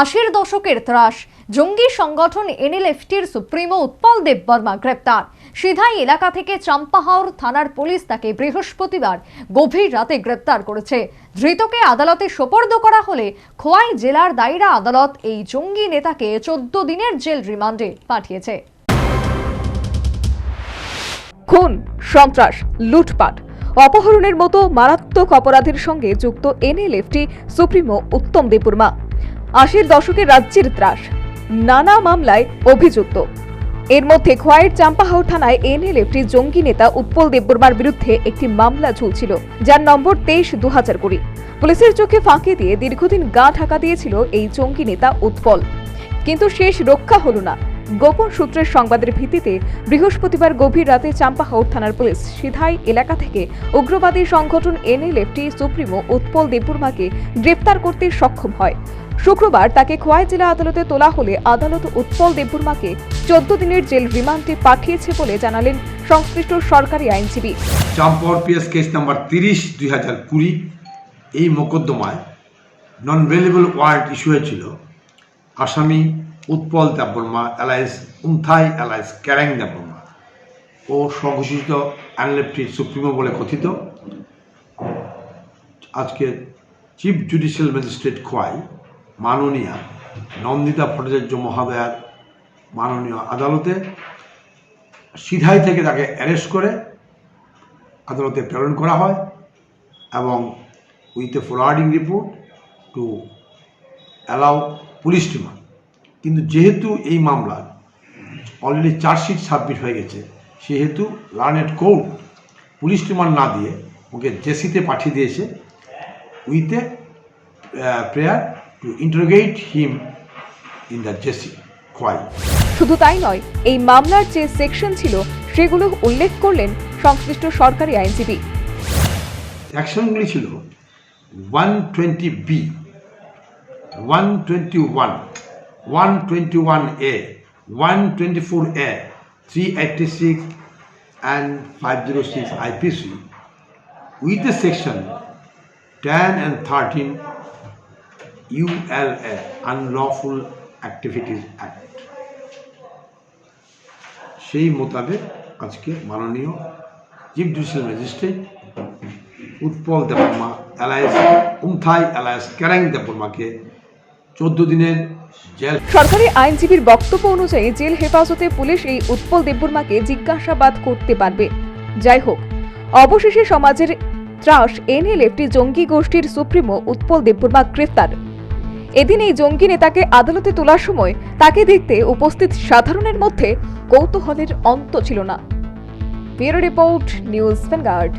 আশির দশকের ত্রাস। জঙ্গি সংগঠন এনএলএফটির সুপ্রিমো উৎপল দেব বর্মা গ্রেপ্তার। সিধাই এলাকা থেকে চাম্পাহাওর থানার পুলিশ তাকে বৃহস্পতিবার গভীর রাতে গ্রেপ্তার করেছে। ধৃতকে আদালতে সোপর্দ করা হলে খোয়াই জেলার দায়রা আদালত এই জঙ্গি নেতাকে চোদ্দ দিনের জেল রিমান্ডে পাঠিয়েছে। খুন, সন্ত্রাস, লুটপাট অপহরণের মতো মারাত্মক অপরাধের সঙ্গে যুক্ত এনএলএফটি সুপ্রিমো উত্তম দেববর্মা আশির দশকে রাজ্যের ত্রাস, নানা মামলায় অভিযুক্ত। এর মধ্যে খোয়াইয়ের চাম্পাহাও থানায় এনএলএফটি জঙ্গি নেতা উৎপল দেববর্মার বিরুদ্ধে একটি মামলা ঝুলছিল, যার নম্বর তেইশ দু হাজার কুড়ি। পুলিশের চোখে ফাঁকে দিয়ে দীর্ঘদিন গা ঢাকা দিয়েছিল এই জঙ্গি নেতা উৎপল। কিন্তু শেষ রক্ষা হল না। গোপন সূত্রের সংবাদের ভিত্তিতে বৃহস্পতিবার গভীর রাতে চাম্পাহাওর থানার পুলিশ সিধাই এলাকা থেকে উগ্রবাদী সংগঠন এনএলএফটি, সুপ্রিমো, উৎপল দেববর্মাকে গ্রেপ্তার করতে সক্ষম হয়। শুক্রবার তাকে খোয়াই জেলা আদালতে তোলা হলে আদালত উৎপল দেববর্মাকে চোদ্দ দিনের জেল রিমান্ডে পাঠিয়েছে বলে জানালেন সংশ্লিষ্ট সরকারি আইনজীবী। চাম্পাওয়ার পিএস কেস নাম্বার তিরিশ, দুই হাজার কুড়ি, এই মোকদ্দমায় নন ভেলেবল ওয়ারেন্ট ইস্যু হয়েছিল। আসামি উৎপল দেববর্মা অ্যালায়েন্স উন্থাই অ্যালায়েন্স ক্যারাং দেববর্মা। ও সংঘোষিত অ্যানলেপটি সুপ্রিমো বলে কথিত। আজকে চিফ জুডিশিয়াল ম্যাজিস্ট্রেট খোয়াই, মাননীয়া নন্দিতা ভট্টাচার্য মহাদয়ার মাননীয় আদালতে সিধাই থেকে তাকে অ্যারেস্ট করে আদালতে প্রেরণ করা হয় এবং with a forwarding report to allow police টিমার কিন্তু যেহেতু এই মামলার অলরেডি চার্জশিট সাবমিট হয়ে গেছে সেহেতু লার্নেড কোর্ট পুলিশ টিমার না দিয়ে ওকে জেসিতে পাঠিয়ে দিয়েছে with a prayer to interrogate him in the JC Khowai শুধু তাই নয় এই মামলার যে সেকশন ছিল সেগুলো উল্লেখ করলেন সংশ্লিষ্ট সরকারি আইনজীবী। অ্যাকশনগুলি ছিল one twenty B one twenty one one twenty one A one twenty four A three eighty six and five zero six IPC with the section ten and thirteen ULA unlawful activities act সেই মোতাবেক আজকে মাননীয় chief judicial magistrate Utpal Debbarma alliance Umthai alliance Karang দেববর্মাকে চোদ্দ দিনের jail. সরকারি আইনজীবীর বক্তব্য অনুযায়ী জেল হেফাজতে পুলিশ এই উৎপল দেববর্মাকে জিজ্ঞাসাবাদ করতে পারবে। যাই হোক, অবশেষে সমাজের ত্রাস এনএলএফটি জঙ্গি গোষ্ঠীর সুপ্রিমো উৎপল দেববর্মা গ্রেফতার। এদিন এই জঙ্গি নেতাকে আদালতে তোলার সময় তাকে দেখতে উপস্থিত সাধারণের মধ্যে কৌতূহলের অন্ত ছিল না। Bureau report, news Vanguard.